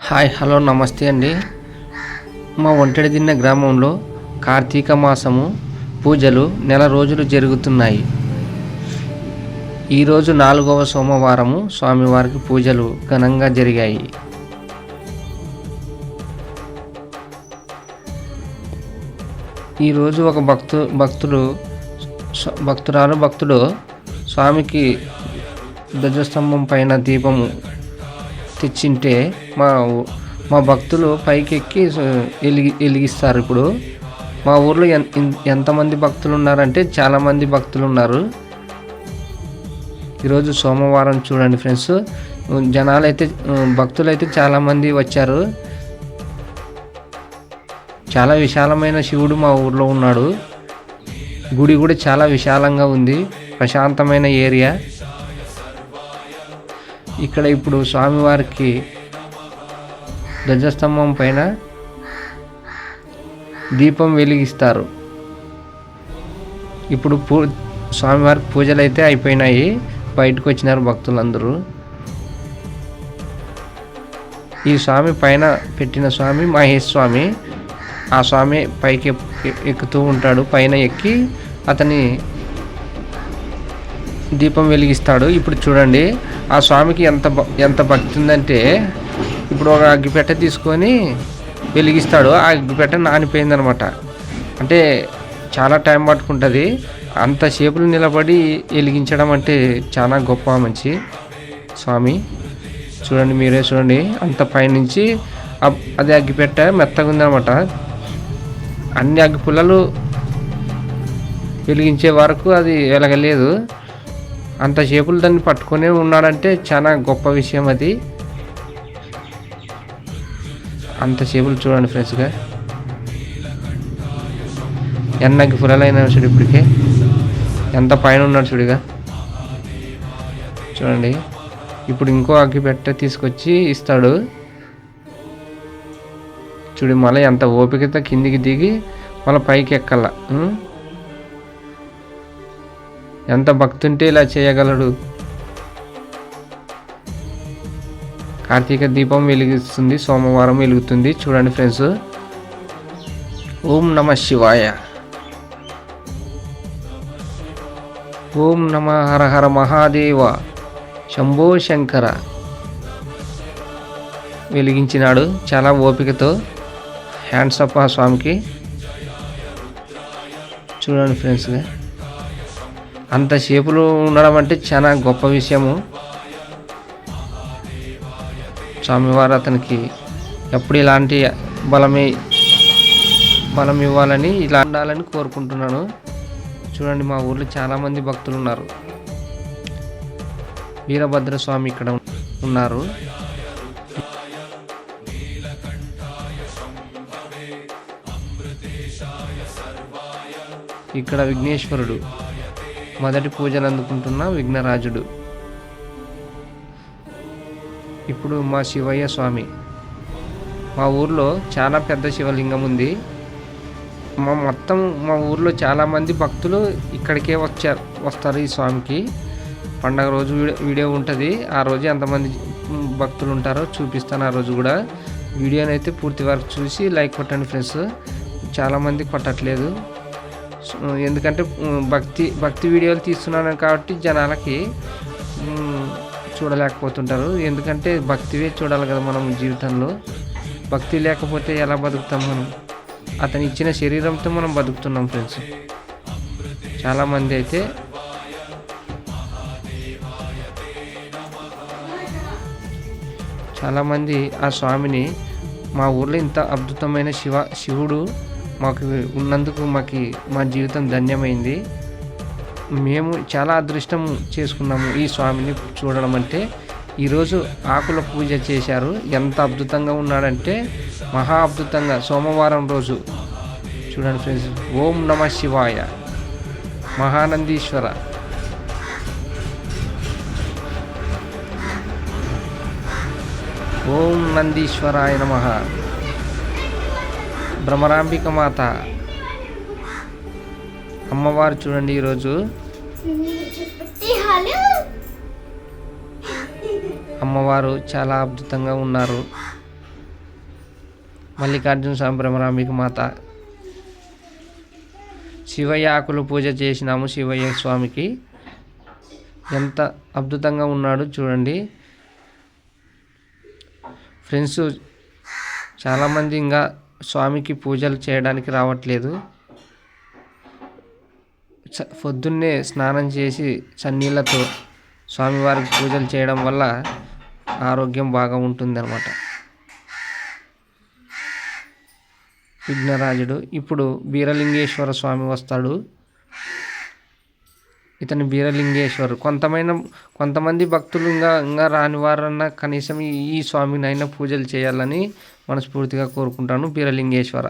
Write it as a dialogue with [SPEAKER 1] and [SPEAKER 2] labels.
[SPEAKER 1] Hi hello నమస్తే అండి. మా ఒంటడి దిన్న గ్రామంలో కార్తీక మాసము పూజలు నెల రోజులు జరుగుతున్నాయి. ఈరోజు నాలుగవ సోమవారము స్వామివారికి పూజలు ఘనంగా జరిగాయి. ఈరోజు ఒక భక్తు భక్తుడు భక్తురాలు భక్తుడు స్వామికి ధ్వజస్తంభం పైన దీపము తెచ్చింటే మా ఊ- మా భక్తులు పైకి ఎక్కి వెలిగి వెలిగిస్తారు ఇప్పుడు. మా ఊర్లో ఎన్ ఎంతమంది భక్తులు ఉన్నారంటే చాలామంది భక్తులు ఉన్నారు ఈరోజు సోమవారం చూడండి ఫ్రెండ్స్. జనాలు అయితే భక్తులు అయితే చాలామంది వచ్చారు. చాలా విశాలమైన శివుడు మా ఊర్లో ఉన్నాడు. గుడి కూడా చాలా విశాలంగా ఉంది. ప్రశాంతమైన ఏరియా. ఇక్కడ ఇప్పుడు స్వామివారికి ధ్వజస్తంభం పైన దీపం వెలిగిస్తారు. ఇప్పుడు పూ స్వామివారికి పూజలు అయితే అయిపోయినాయి. బయటకు వచ్చినారు భక్తులందరూ. ఈ స్వామి పైన పెట్టిన స్వామి మహేష్ స్వామి ఆ స్వామి పైకి ఎక్కుతూ ఉంటాడు. పైన ఎక్కి అతని దీపం వెలిగిస్తాడు. ఇప్పుడు చూడండి ఆ స్వామికి ఎంత ఎంత భక్తి ఉందంటే ఇప్పుడు ఒక అగ్గిపెట్ట తీసుకొని వెలిగిస్తాడు. ఆ అగ్గిపెట్ట నానిపోయిందనమాట. అంటే చాలా టైం పట్టుకుంటుంది. అంతసేపులు నిలబడి వెలిగించడం అంటే చాలా గొప్ప మంచి స్వామి. చూడండి మీరే చూడండి. అంత పైనుంచి అది అగ్గిపెట్ట మెత్తగా ఉందన్నమాట అన్ని అగ్గి పుల్లలు వెలిగించే వరకు అది వెలగలేదు. అంతసేపులు దాన్ని పట్టుకునే ఉన్నాడంటే చాలా గొప్ప విషయం అది. అంతసేపులు చూడండి ఫ్రెండ్స్గా ఎన్నకి పుల్లలైన చూడు ఇప్పటికే? ఎంత పైన ఉన్నాడు చూడుగా చూడండి. ఇప్పుడు ఇంకో అగ్గి పెట్ట తీసుకొచ్చి ఇస్తాడు. చూడు మళ్ళీ ఎంత ఓపికతో కిందికి దిగి మళ్ళీ పైకి ఎక్కాల. ఎంత భక్తుంటే ఉంటే ఇలా చేయగలడు. కార్తీక దీపం వెలిగిస్తుంది సోమవారం వెలుగుతుంది. చూడండి ఫ్రెండ్స్. ఓం నమ శివాయ. ఓం నమ హర హర మహాదేవ. శంభో శంకర. వెలిగించినాడు చాలా ఓపికతో. హ్యాండ్స్ అప్ ఆ స్వామికి. చూడండి ఫ్రెండ్స్గా అంతసేపులు ఉండడం అంటే చాలా గొప్ప విషయము. స్వామివారు అతనికి ఎప్పుడు ఇలాంటి బలమే బలం ఇవ్వాలని ఇలా ఉండాలని కోరుకుంటున్నాను. చూడండి మా ఊర్లో చాలామంది భక్తులు ఉన్నారు. వీరభద్ర స్వామి ఇక్కడ ఉన్నారు. ఇక్కడ విఘ్నేశ్వరుడు. మొదటి పూజలు అందుకుంటున్న విఘ్నరాజుడు. ఇప్పుడు మా శివయ్య స్వామి. మా ఊర్లో చాలా పెద్ద శివలింగం ఉంది. మా మొత్తం మా ఊర్లో చాలామంది భక్తులు ఇక్కడికే వచ్చారు వస్తారు ఈ స్వామికి. పండగ రోజు వీడియో వీడియో ఉంటుంది. ఆ రోజు ఎంతమంది భక్తులు ఉంటారో చూపిస్తాను ఆ రోజు కూడా. వీడియోని అయితే పూర్తి వరకు చూసి లైక్ కొట్టండి ఫ్రెండ్స్. చాలామంది కొట్టట్లేదు. ఎందుకంటే భక్తి భక్తి వీడియోలు తీస్తున్నాను కాబట్టి జనాలకి చూడలేకపోతుంటారు. ఎందుకంటే భక్తివే చూడాలి కదా మనం జీవితంలో. భక్తి లేకపోతే ఎలా బతుకుతాం మనం? అతను ఇచ్చిన శరీరంతో మనం బతుకుతున్నాం ఫ్రెండ్స్. చాలామంది అయితే చాలామంది ఆ స్వామిని మా ఊర్లో ఇంత అద్భుతమైన శివ శివుడు మాకు ఉన్నందుకు మాకు మా జీవితం ధన్యమైంది. మేము చాలా అదృష్టం చేసుకున్నాము ఈ స్వామిని చూడడం అంటే. ఈరోజు ఆకుల పూజ చేశారు. ఎంత అద్భుతంగా ఉన్నాడంటే మహా అద్భుతంగా సోమవారం రోజు. చూడండి ఫ్రెండ్స్ ఓం నమ శివాయ మహానందీశ్వర. ఓం నందీశ్వరాయ నమ. భ్రమరాంబిక మాత అమ్మవారు చూడండి ఈరోజు. అమ్మవారు చాలా అద్భుతంగా ఉన్నారు. మల్లికార్జున స్వామి భ్రమరాంబిక మాత శివయ్య ఆకులు పూజ చేసినాము శివయ్య స్వామికి. ఎంత అద్భుతంగా ఉన్నాడు చూడండి. ఫ్రెండ్స్ చాలామంది ఇంకా స్వామికి పూజలు చేయడానికి రావట్లేదు. పొద్దున్నే స్నానం చేసి చన్నీళ్ళతో స్వామివారికి పూజలు చేయడం వల్ల ఆరోగ్యం బాగా ఉంటుందన్నమాట. విఘ్నరాజుడు ఇప్పుడు బీరలింగేశ్వర స్వామి వస్తాడు. ఇతని బీరలింగేశ్వరు కొంతమైన కొంతమంది భక్తులు ఇంకా ఇంకా రాని వారన్నా కనీసం ఈ ఈ స్వామినైనా పూజలు చేయాలని మనస్ఫూర్తిగా కోరుకుంటాను. బీరలింగేశ్వర